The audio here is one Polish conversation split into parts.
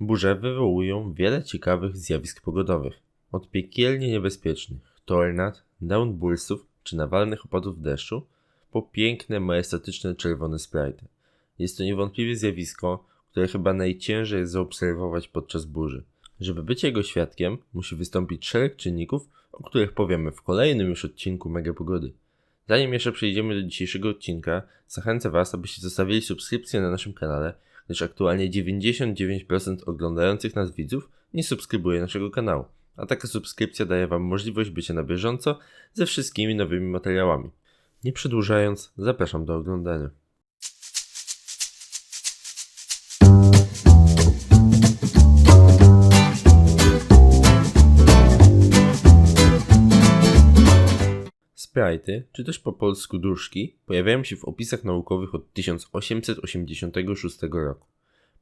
Burze wywołują wiele ciekawych zjawisk pogodowych. Od piekielnie niebezpiecznych tornad, downburstów czy nawalnych opadów deszczu, po piękne, majestatyczne czerwone sprite. Jest to niewątpliwie zjawisko, które chyba najciężej jest zaobserwować podczas burzy. Żeby być jego świadkiem, musi wystąpić szereg czynników, o których powiemy w kolejnym już odcinku Mega Pogody. Zanim jeszcze przejdziemy do dzisiejszego odcinka, zachęcę Was, abyście zostawili subskrypcję na naszym kanale, gdyż aktualnie 99% oglądających nas widzów nie subskrybuje naszego kanału, a taka subskrypcja daje Wam możliwość bycia na bieżąco ze wszystkimi nowymi materiałami. Nie przedłużając, zapraszam do oglądania. Sprite'y, czy też po polsku duszki, pojawiają się w opisach naukowych od 1886 roku.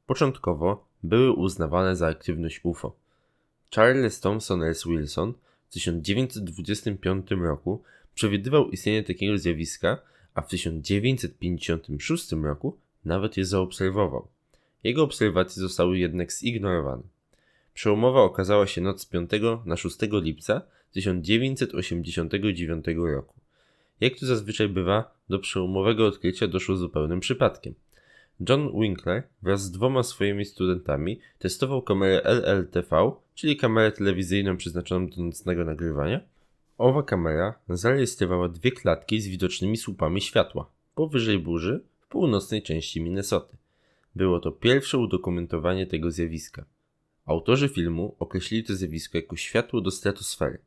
Początkowo były uznawane za aktywność UFO. Charles Thomson S. Wilson w 1925 roku przewidywał istnienie takiego zjawiska, a w 1956 roku nawet je zaobserwował. Jego obserwacje zostały jednak zignorowane. Przełomowa okazała się noc z 5 na 6 lipca 1989 roku. Jak to zazwyczaj bywa, do przełomowego odkrycia doszło zupełnym przypadkiem. John Winkler wraz z dwoma swoimi studentami testował kamerę LLTV, czyli kamerę telewizyjną przeznaczoną do nocnego nagrywania. Owa kamera zarejestrowała dwie klatki z widocznymi słupami światła powyżej burzy w północnej części Minnesoty. Było to pierwsze udokumentowanie tego zjawiska. Autorzy filmu określili to zjawisko jako światło do stratosfery.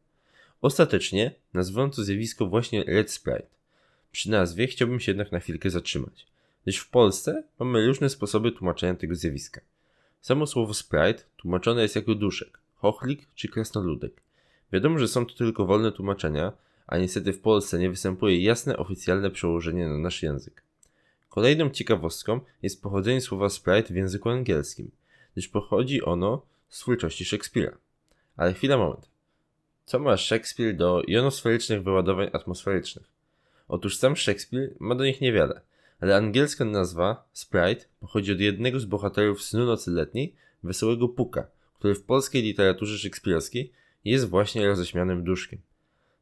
Ostatecznie nazwano to zjawisko właśnie Red Sprite. Przy nazwie chciałbym się jednak na chwilkę zatrzymać, gdyż w Polsce mamy różne sposoby tłumaczenia tego zjawiska. Samo słowo sprite tłumaczone jest jako duszek, chochlik czy krasnoludek. Wiadomo, że są to tylko wolne tłumaczenia, a niestety w Polsce nie występuje jasne oficjalne przełożenie na nasz język. Kolejną ciekawostką jest pochodzenie słowa sprite w języku angielskim, gdyż pochodzi ono z twórczości Szekspira. Ale chwila, moment. Co ma Szekspir do jonosferycznych wyładowań atmosferycznych? Otóż sam Szekspir ma do nich niewiele, ale angielska nazwa Sprite pochodzi od jednego z bohaterów Snu Nocy Letniej, Wesołego Puka, który w polskiej literaturze szekspirowskiej jest właśnie roześmianym duszkiem.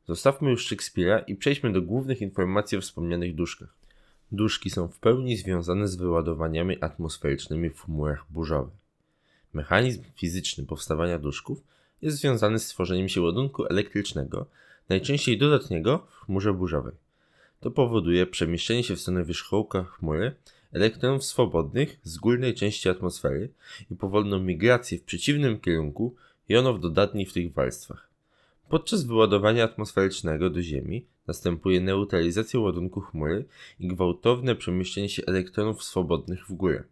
Zostawmy już Szekspira i przejdźmy do głównych informacji o wspomnianych duszkach. Duszki są w pełni związane z wyładowaniami atmosferycznymi w chmurach burzowych. Mechanizm fizyczny powstawania duszków jest związany z tworzeniem się ładunku elektrycznego, najczęściej dodatniego w chmurze burzowej. To powoduje przemieszczenie się w stronę wierzchołka chmury elektronów swobodnych z górnej części atmosfery i powolną migrację w przeciwnym kierunku jonów dodatnich w tych warstwach. Podczas wyładowania atmosferycznego do Ziemi następuje neutralizacja ładunku chmury i gwałtowne przemieszczenie się elektronów swobodnych w górę.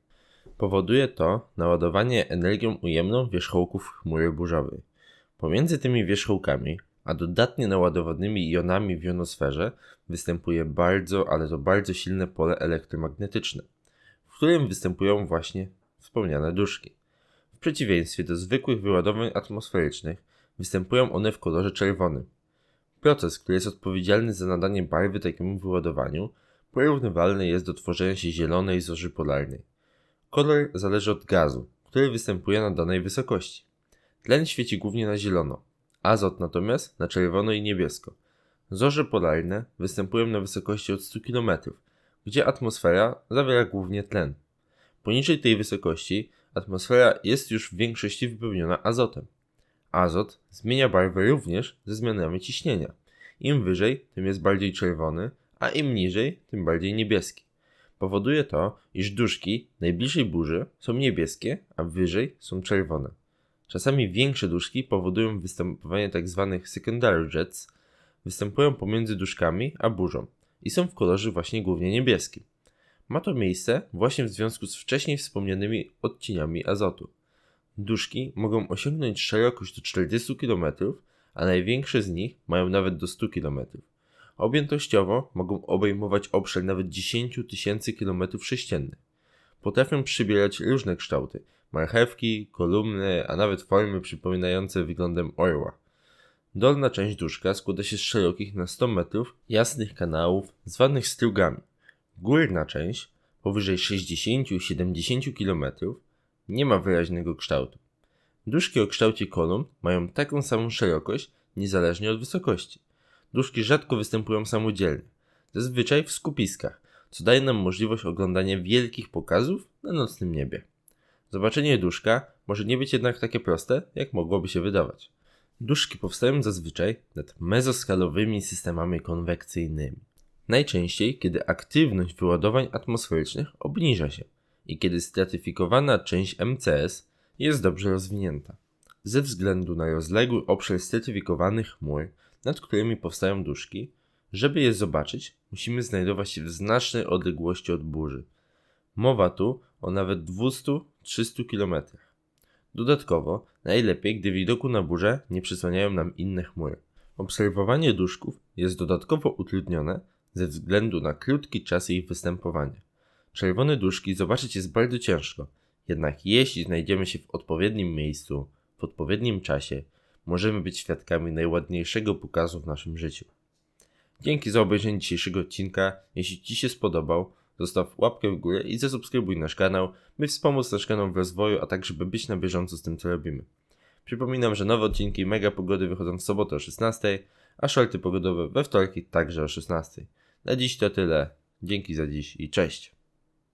Powoduje to naładowanie energią ujemną wierzchołków chmury burzowej. Pomiędzy tymi wierzchołkami, a dodatnie naładowanymi jonami w jonosferze występuje bardzo, ale to bardzo silne pole elektromagnetyczne, w którym występują właśnie wspomniane duszki. W przeciwieństwie do zwykłych wyładowań atmosferycznych, występują one w kolorze czerwonym. Proces, który jest odpowiedzialny za nadanie barwy takiemu wyładowaniu, porównywalny jest do tworzenia się zielonej zorzy polarnej. Kolor zależy od gazu, który występuje na danej wysokości. Tlen świeci głównie na zielono, azot natomiast na czerwono i niebiesko. Zorze polarne występują na wysokości od 100 km, gdzie atmosfera zawiera głównie tlen. Poniżej tej wysokości atmosfera jest już w większości wypełniona azotem. Azot zmienia barwę również ze zmianami ciśnienia. Im wyżej, tym jest bardziej czerwony, a im niżej, tym bardziej niebieski. Powoduje to, iż duszki najbliżej burzy są niebieskie, a wyżej są czerwone. Czasami większe duszki powodują występowanie tzw. Tak secondary jets, występują pomiędzy duszkami a burzą i są w kolorze właśnie głównie niebieskim. Ma to miejsce właśnie w związku z wcześniej wspomnianymi odcieniami azotu. Duszki mogą osiągnąć szerokość do 40 km, a największe z nich mają nawet do 100 km. Objętościowo mogą obejmować obszar nawet 10 tysięcy km sześciennych. Potrafią przybierać różne kształty, marchewki, kolumny, a nawet formy przypominające wyglądem orła. Dolna część duszka składa się z szerokich na 100 metrów jasnych kanałów zwanych strugami. Górna część, powyżej 60-70 km, nie ma wyraźnego kształtu. Duszki o kształcie kolumn mają taką samą szerokość, niezależnie od wysokości. Duszki rzadko występują samodzielnie, zazwyczaj w skupiskach, co daje nam możliwość oglądania wielkich pokazów na nocnym niebie. Zobaczenie duszka może nie być jednak takie proste, jak mogłoby się wydawać. Duszki powstają zazwyczaj nad mezoskalowymi systemami konwekcyjnymi. Najczęściej, kiedy aktywność wyładowań atmosferycznych obniża się i kiedy stratyfikowana część MCS jest dobrze rozwinięta. Ze względu na rozległy obszar stratyfikowanych chmur, nad którymi powstają duszki, żeby je zobaczyć, musimy znajdować się w znacznej odległości od burzy. Mowa tu o nawet 200-300 km. Dodatkowo, najlepiej, gdy widoku na burzę nie przysłaniają nam inne chmury. Obserwowanie duszków jest dodatkowo utrudnione ze względu na krótki czas ich występowania. Czerwone duszki zobaczyć jest bardzo ciężko, jednak jeśli znajdziemy się w odpowiednim miejscu, w odpowiednim czasie, możemy być świadkami najładniejszego pokazu w naszym życiu. Dzięki za obejrzenie dzisiejszego odcinka. Jeśli Ci się spodobał, zostaw łapkę w górę i zasubskrybuj nasz kanał, by wspomóc nasz kanał w rozwoju, a także by być na bieżąco z tym, co robimy. Przypominam, że nowe odcinki Mega Pogody wychodzą w sobotę o 16, a shorty pogodowe we wtorki także o 16. Na dziś to tyle. Dzięki za dziś i cześć.